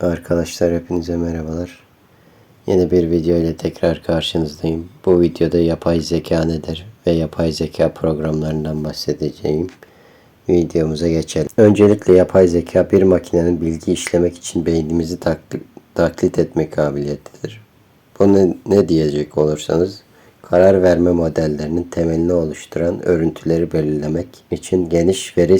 Arkadaşlar hepinize merhabalar. Yeni bir video ile tekrar karşınızdayım. Bu videoda yapay zeka nedir ve yapay zeka programlarından bahsedeceğim. Videomuza geçelim. Öncelikle yapay zeka bir makinenin bilgi işlemek için beynimizi taklit, taklit etme kabiliyetidir. Bu ne, ne diyecek olursanız karar verme modellerinin temelini oluşturan örüntüleri belirlemek için geniş veri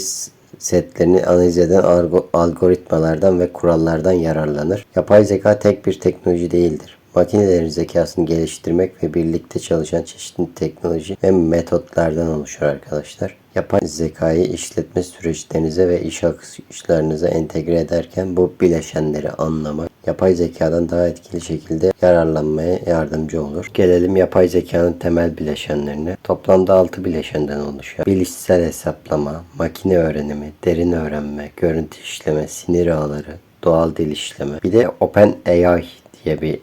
setlerini analiz eden algo- algoritmalardan ve kurallardan yararlanır. Yapay zeka tek bir teknoloji değildir. Makinelerin zekasını geliştirmek ve birlikte çalışan çeşitli teknoloji ve metotlardan oluşur arkadaşlar. Yapay zekayı işletme süreçlerinize ve iş akışlarınıza entegre ederken bu bileşenleri anlamak, yapay zekadan daha etkili şekilde yararlanmaya yardımcı olur. Gelelim yapay zekanın temel bileşenlerine. Toplamda 6 bileşenden oluşuyor. Bilişsel hesaplama, makine öğrenimi, derin öğrenme, görüntü işleme, sinir ağları, doğal dil işleme. Bir de OpenAI diye bir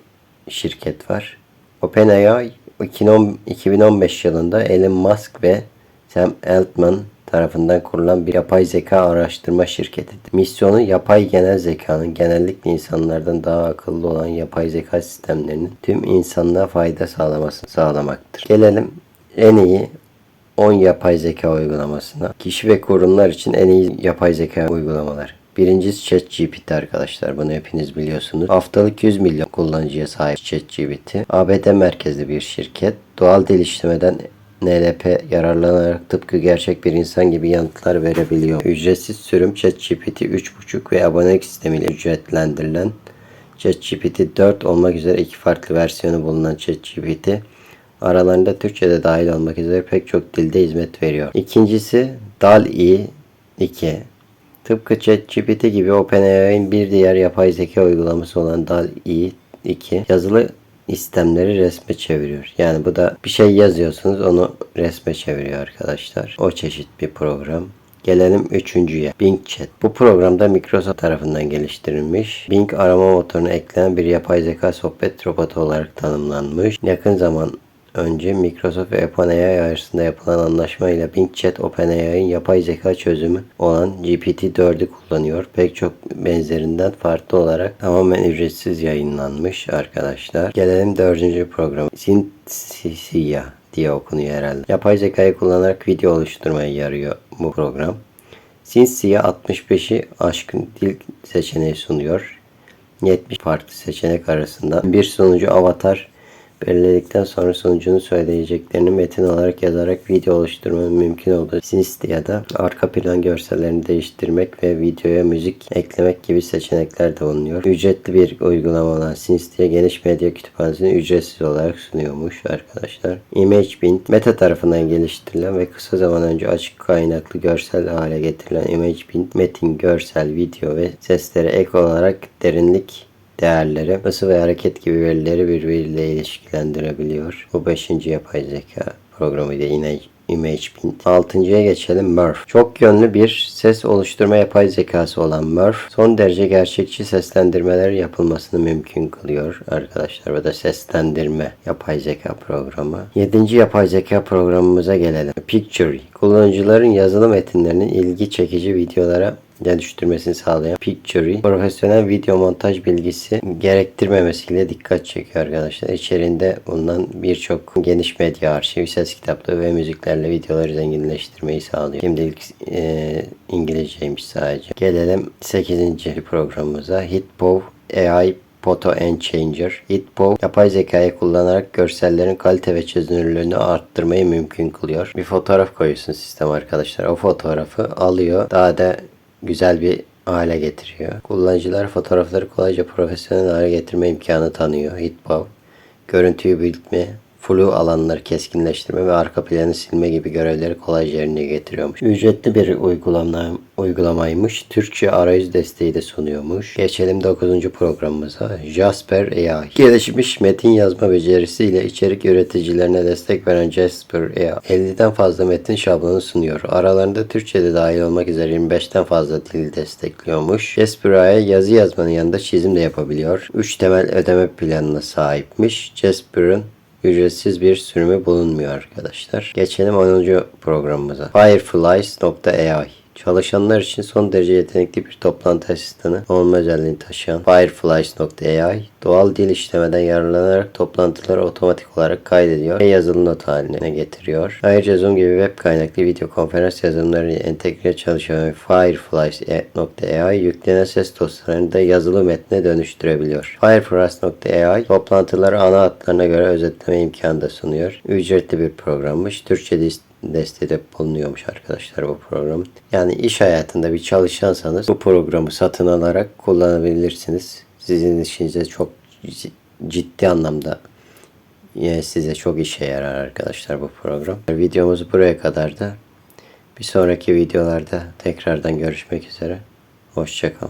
şirket var. OpenAI 2010 2015 yılında Elon Musk ve Sam Altman tarafından kurulan bir yapay zeka araştırma şirketidir. Misyonu yapay genel zekanın genellikle insanlardan daha akıllı olan yapay zeka sistemlerinin tüm insanlığa fayda sağlamasını sağlamaktır. Gelelim en iyi 10 yapay zeka uygulamasına. Kişi ve kurumlar için en iyi yapay zeka uygulamalar. Birincisi ChatGPT arkadaşlar. Bunu hepiniz biliyorsunuz. Haftalık 100 milyon kullanıcıya sahip ChatGPT. ABD merkezli bir şirket. Doğal dil işlemeden NLP yararlanarak tıpkı gerçek bir insan gibi yanıtlar verebiliyor. Ücretsiz sürüm ChatGPT 3.5 ve abonelik sistemiyle ücretlendirilen ChatGPT 4 olmak üzere iki farklı versiyonu bulunan ChatGPT aralarında Türkçe'de dahil olmak üzere pek çok dilde hizmet veriyor. İkincisi DAL-E 2. Tıpkı ChatGPT gibi OpenAI'nin bir diğer yapay zeka uygulaması olan DAL-E 2 yazılı istemleri resme çeviriyor. Yani bu da bir şey yazıyorsunuz onu resme çeviriyor arkadaşlar. O çeşit bir program. Gelelim üçüncüye. Bing Chat. Bu programda Microsoft tarafından geliştirilmiş. Bing arama motoruna eklenen bir yapay zeka sohbet robotu olarak tanımlanmış. Yakın zaman önce Microsoft ve OpenAI arasında yapılan anlaşma ile Bing Chat OpenAI'nin yapay zeka çözümü olan GPT-4'ü kullanıyor. Pek çok benzerinden farklı olarak tamamen ücretsiz yayınlanmış arkadaşlar. Gelelim dördüncü programa. Synthesia diye okunuyor herhalde. Yapay zekayı kullanarak video oluşturmaya yarıyor bu program. Synthesia 65'i aşkın dil seçeneği sunuyor. 70 farklı seçenek arasında bir sunucu avatar belirledikten sonra sunucunun söyleyeceklerini metin olarak yazarak video oluşturmanın mümkün olduğu Synstia'da arka plan görsellerini değiştirmek ve videoya müzik eklemek gibi seçenekler de bulunuyor. Ücretli bir uygulama olan Synstia geniş medya kütüphanesini ücretsiz olarak sunuyormuş arkadaşlar. ImageBint Meta tarafından geliştirilen ve kısa zaman önce açık kaynaklı görsel hale getirilen ImageBint metin, görsel, video ve seslere ek olarak derinlik değerleri, ısı ve hareket gibi verileri birbiriyle ilişkilendirebiliyor. Bu beşinci yapay zeka programıydı yine ImageBint. Altıncıya geçelim Murph. Çok yönlü bir ses oluşturma yapay zekası olan Murph son derece gerçekçi seslendirmeler yapılmasını mümkün kılıyor arkadaşlar. Bu da seslendirme yapay zeka programı. Yedinci yapay zeka programımıza gelelim. Pictory. Kullanıcıların yazılı metinlerinin ilgi çekici videolara dönüştürmesini sağlayan Pictory profesyonel video montaj bilgisi gerektirmemesiyle dikkat çekiyor arkadaşlar. İçerinde bulunan birçok geniş medya arşivi, ses kitaplığı ve müziklerle videoları zenginleştirmeyi sağlıyor. Şimdilik e, İngilizceymiş sadece. Gelelim 8. programımıza. Hitpov AI Photo and Changer. Hitpov yapay zekayı kullanarak görsellerin kalite ve çözünürlüğünü arttırmayı mümkün kılıyor. Bir fotoğraf koyuyorsun sistem arkadaşlar. O fotoğrafı alıyor. Daha da güzel bir hale getiriyor. Kullanıcılar fotoğrafları kolayca profesyonel hale getirme imkanı tanıyor. Hitpov, görüntüyü büyütme, flu alanları keskinleştirme ve arka planı silme gibi görevleri kolayca yerine getiriyormuş. Ücretli bir uygulama, uygulamaymış. Türkçe arayüz desteği de sunuyormuş. Geçelim 9. programımıza. Jasper AI. Gelişmiş metin yazma becerisiyle içerik üreticilerine destek veren Jasper AI 50'den fazla metin şablonu sunuyor. Aralarında Türkçe'de dahil olmak üzere 25'ten fazla dil destekliyormuş. Jasper AI yazı yazmanın yanında çizim de yapabiliyor. 3 temel ödeme planına sahipmiş. Jasper'ın ücretsiz bir sürümü bulunmuyor arkadaşlar. Geçelim 10. programımıza. Fireflies.ai Çalışanlar için son derece yetenekli bir toplantı asistanı olma özelliğini taşıyan Fireflies.ai doğal dil işlemeden yararlanarak toplantıları otomatik olarak kaydediyor ve yazılı not haline getiriyor. Ayrıca Zoom gibi web kaynaklı video konferans yazılımlarıyla entegre çalışan Fireflies.ai yüklenen ses dosyalarını da yazılı metne dönüştürebiliyor. Fireflies.ai toplantıları ana hatlarına göre özetleme imkanı da sunuyor. Ücretli bir programmış. Türkçe desteği de bulunuyormuş arkadaşlar bu programın. Yani iş hayatında bir çalışansanız bu programı satın alarak kullanabilirsiniz. Sizin işinize çok ciddi anlamda size çok işe yarar arkadaşlar bu program. Videomuz buraya kadardı. Bir sonraki videolarda tekrardan görüşmek üzere. Hoşçakalın.